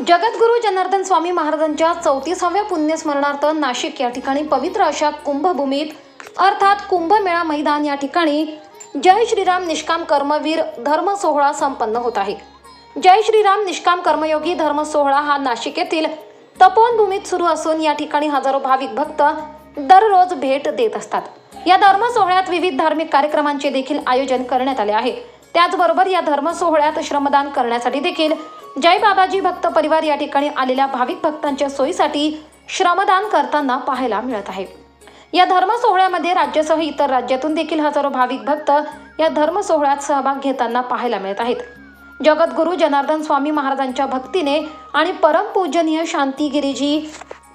जगद्गुरू जनार्दन स्वामी महाराजांच्या चौतीसाव्या पुण्यस्मरणार्थ नाशिक या ठिकाणी पवित्र अशा कुंभभूमीत अर्थात कुंभमेळा मैदान या ठिकाणी जय श्रीराम निष्काम कर्मवीर धर्म सोहळा संपन्न होत आहे. जय श्रीराम निष्काम कर्मयोगी धर्म सोहळा हा नाशिक येथील तपोवनभूमीत सुरू असून या ठिकाणी हजारो भाविक भक्त दररोज भेट देत असतात. या धर्म सोहळ्यात विविध धार्मिक कार्यक्रमांचे देखील आयोजन करण्यात आले आहे. त्याचबरोबर या धर्म सोहळ्यात श्रमदान करण्यासाठी देखील जय बाबाजी भक्त परिवार या ठिकाणी आलेल्या भाविक भक्तांच्या सोयीसाठी श्रमदान करताना पाहायला मिळत आहे. या धर्म सोहळ्यामध्ये राज्यासह इतर राज्यातून देखील हजारो भाविक भक्त या धर्म सोहळ्यात सहभाग घेताना पाहायला मिळत आहेत. जगद्गुरू जनार्दन स्वामी महाराजांच्या भक्तीने आणि परमपूजनीय शांतिगिरीजी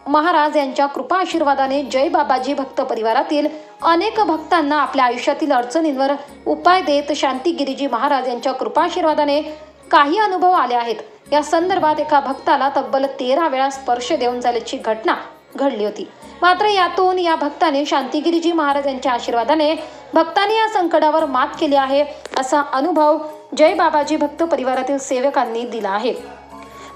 महाराज यांच्या कृपा आशीर्वादाने जय बाबाजी भक्त परिवारातील अनेक भक्तांना आपल्या आयुष्यातील अडचणींवर उपाय देत शांतिगिरीजी महाराज यांच्या कृपा आशीर्वादाने काही अनुभव आले आहेत. या संदर्भात एका भक्ताला तब्बल तेरा वेळा स्पर्श देऊन झाल्याची घटना घडली होती. मात्र यातून या भक्ताने शांतिगिरीजी महाराज यांच्या आशीर्वादाने भक्ताने या संकटावर मात केली आहे असा अनुभव जय बाबाजी भक्त परिवारातील सेवकांनी दिला आहे.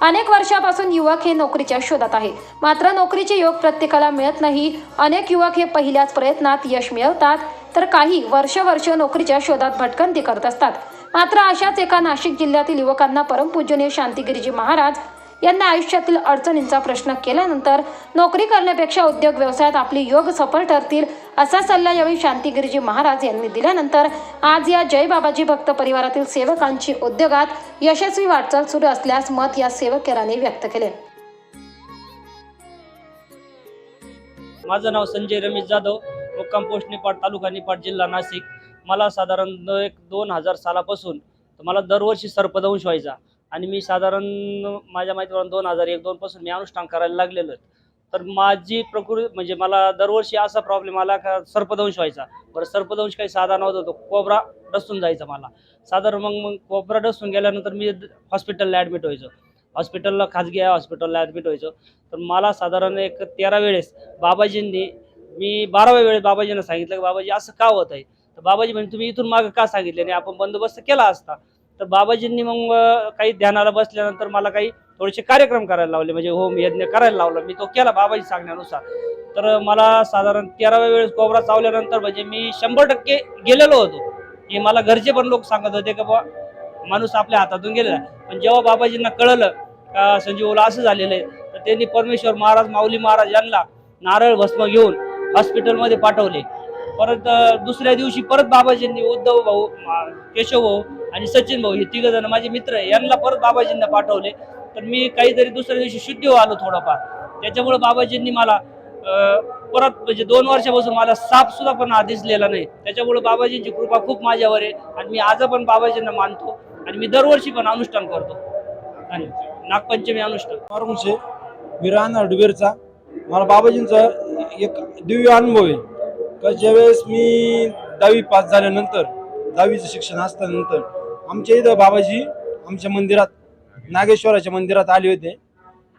अनेक वर्षापासून युवक हे नोकरीच्या शोधात आहे. मात्र नोकरीचे योग प्रत्येकाला मिळत नाही. अनेक युवक हे पहिल्याच प्रयत्नात यश मिळवतात. तर काही वर्ष वर्ष नोकरीच्या शोधात भटकंती करत असतात. मात्र अशाच एका नाशिक जिल्ह्यातील युवकांना परमपूजनीय शांतिगिरीजी महाराज यांना आयुष्यातील अडचणींचा प्रश्न केल्यानंतर नोकरी करण्यापेक्षा उद्योग व्यवसायात आपली योग सफल ठरतील असा सल्ला यावेळी शांतिगिरीजी महाराज यांनी दिल्यानंतर आज या जय बाबाजी भक्त परिवारातील सेवकांची उद्योगात यशस्वी वाटचाल सुरू असल्यास मत या सेवकेरांनी व्यक्त केले. माझं नाव संजय रमेश जाधव. मुक्काम पोस्ट निपाट तालुका निपाट जिल्हा नाशिक. मला साधारण एक दोन हजार सालापासून तर मला दरवर्षी सर्पदंश व्हायचा. आणि मी साधारण माझ्या माहितीप्रमाणे दोन हजार एक दोनपासून मी अनुष्ठान करायला लागलेलो तर माझी प्रकृती म्हणजे मला दरवर्षी असा प्रॉब्लेम आला का सर्पदंश व्हायचा. बरं सर्पदंश काही साधा नव्हता तो कोबरा डसून जायचा मला. साधारण मग मग कोबरा डसून गेल्यानंतर मी हॉस्पिटलला ॲडमिट व्हायचो. हॉस्पिटलला खाजगी आहे हॉस्पिटलला ॲडमिट व्हायचो. तर मला साधारण एक तेरा वेळेस बाबाजींनी मी बाराव्या वेळेस बाबाजींना सांगितलं की बाबाजी असं का होत आहे तर बाबाजी म्हणजे तुम्ही इथून मागं का सांगितले आणि आपण बंदोबस्त केला असता. तर बाबाजींनी मग काही ध्यानाला बसल्यानंतर मला काही थोडेसे कार्यक्रम करायला लावले. म्हणजे होम यज्ञ करायला लावला. मी तो केला बाबाजी सांगण्यानुसार. तर मला साधारण तेराव्या वेळेस कोबरा चावल्यानंतर म्हणजे मी शंभर टक्के गेलेलो होतो. की मला घरचे पण लोक सांगत होते की बा माणूस आपल्या हातातून गेलेला पण जेव्हा बाबाजींना कळलं का संजीवला असं झालेलं आहे तर त्यांनी परमेश्वर महाराज माऊली महाराज यांना नारळ भस्म घेऊन हॉस्पिटलमध्ये पाठवले. परत दुसऱ्या दिवशी परत बाबाजींनी उद्धव भाऊ केशव भाऊ आणि सचिन भाऊ हे तिघ जण माझे मित्र यांना परत बाबाजींना पाठवले. तर मी काहीतरी दुसऱ्या दिवशी शुद्धी हो आलो थोडाफार. त्याच्यामुळे बाबाजींनी मला परत म्हणजे दोन वर्षापासून मला साप सुद्धा पण आधीच दिसलेला नाही. त्याच्यामुळे बाबाजींची कृपा खूप माझ्यावर आहे आणि मी आज पण बाबाजींना मानतो आणि मी दरवर्षी पण अनुष्ठान करतो. आणि नागपंचमी अनुष्ठान. मी राहणार डुबेरचा. मला बाबाजींचा एक दिव्य अनुभव आहे. का ज्यावेळेस मी दहावी पास झाल्यानंतर दहावीचं शिक्षण असल्यानंतर आमच्या इथं बाबाजी आमच्या मंदिरात नागेश्वराच्या मंदिरात आले होते.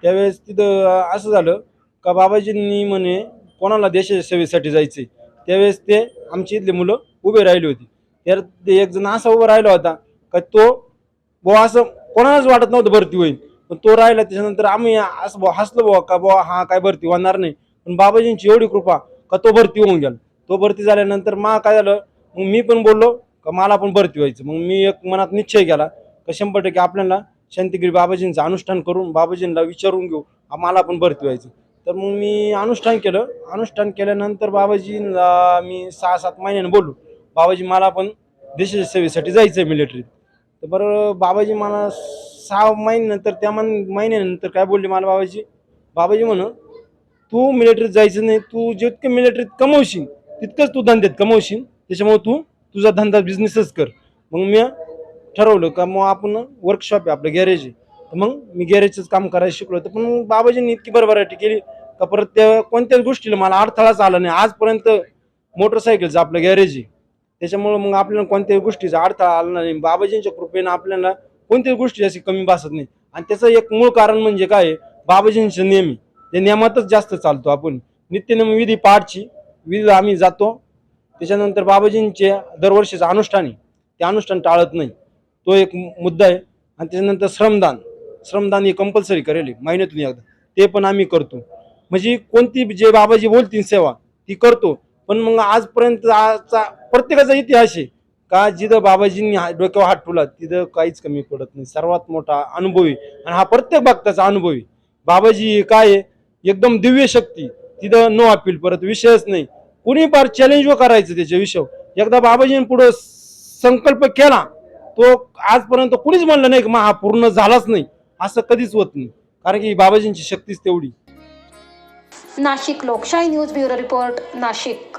त्यावेळेस तिथं असं झालं का बाबाजींनी म्हणे कोणाला देशाच्या सेवेसाठी जायचे त्यावेळेस ते आमची इथले मुलं उभे राहिले होते. तर ते एक जण असा उभा राहिला होता का तो बुवा असं कोणालाच वाटत नव्हतं भरती होईल. पण तो राहिला त्याच्यानंतर आम्ही असं बुवा हसलो बुवा का बुवा हा काय भरती होणार नाही. पण बाबाजींची एवढी कृपा का तो भरती होऊन गेला. तो भरती झाल्यानंतर मा काय झालं? मग मी पण बोललो का मला पण भरती व्हायचं. मग मी एक मनात निश्चय केला का शंभर टक्के आपल्याला शांतिगिरी बाबाजींचं अनुष्ठान करून बाबाजींना विचारून घेऊ मला पण भरती व्हायचं. तर मग मी अनुष्ठान केलं. अनुष्ठान केल्यानंतर बाबाजींना मी सहा सात महिन्यानं बोललो बाबाजी मला पण देशाच्या सेवेसाठी जायचं आहे मिलिटरीत तर बरं बाबाजी मला सहा महिन्यानंतर त्या मन महिन्यानंतर काय बोलले मला बाबाजी? बाबाजी म्हणून तू मिलिटरीत जायचं नाही तू जितकं मिलिटरीत कमवशील तितकंच तू धंद्यात कमवशील. त्याच्यामुळे तू तुझा धंदा बिझनेसच कर. मग मी ठरवलं का मग आपण वर्कशॉप आहे आपलं गॅरेज आहे. तर मग मी गॅरेजचंच काम करायला शिकलो तर पण मग बाबाजींनी इतकी बरबराटी केली का परत त्या कोणत्याच गोष्टीला मला अडथळाच आला नाही. आजपर्यंत मोटरसायकलचं आपलं गॅरेज आहे. त्याच्यामुळं मग आपल्याला कोणत्याही गोष्टीचा अडथळा आला नाही. बाबाजींच्या कृपेनं आपल्याला कोणत्याच गोष्टी अशी कमी भासत नाही. आणि त्याचं एक मूळ कारण म्हणजे काय बाबाजींचे नेहमी त्या नियमातच जास्त चालतो आपण. नित्यनियम विधी पाठची विधी आम्ही जातो. त्याच्यानंतर बाबाजींचे दरवर्षीचं अनुष्ठान आहे. ते अनुष्ठान टाळत नाही. तो एक मुद्दा आहे. आणि त्याच्यानंतर श्रमदान. श्रमदान हे कंपल्सरी करेल. महिन्यातून एकदा. ते पण आम्ही करतो. म्हणजे कोणती जे बाबाजी बोलतील सेवा ती करतो. पण मग आजपर्यंत आजचा प्रत्येकाचा इतिहास आहे. का जिथं बाबाजींनी हा- डोक्यावर हात ठेवला तिथं काहीच कमी पडत नाही. सर्वात मोठा अनुभव आहे. आणि हा प्रत्येक भक्ताचा अनुभव आहे. बाबाजी काय आहे? एकदम दिव्य शक्ती. तिथं नो अपील परत विषयच नाही. कुणी फार चॅलेंज करायचं त्याच्या विषय एकदा बाबाजीने पुढं संकल्प केला तो आजपर्यंत कुणीच म्हणलं नाही की मग हा पूर्ण झालाच नाही. असं कधीच होत नाही. कारण की बाबाजींची शक्तीच तेवढी. नाशिक लोकशाही न्यूज ब्युरो रिपोर्ट नाशिक.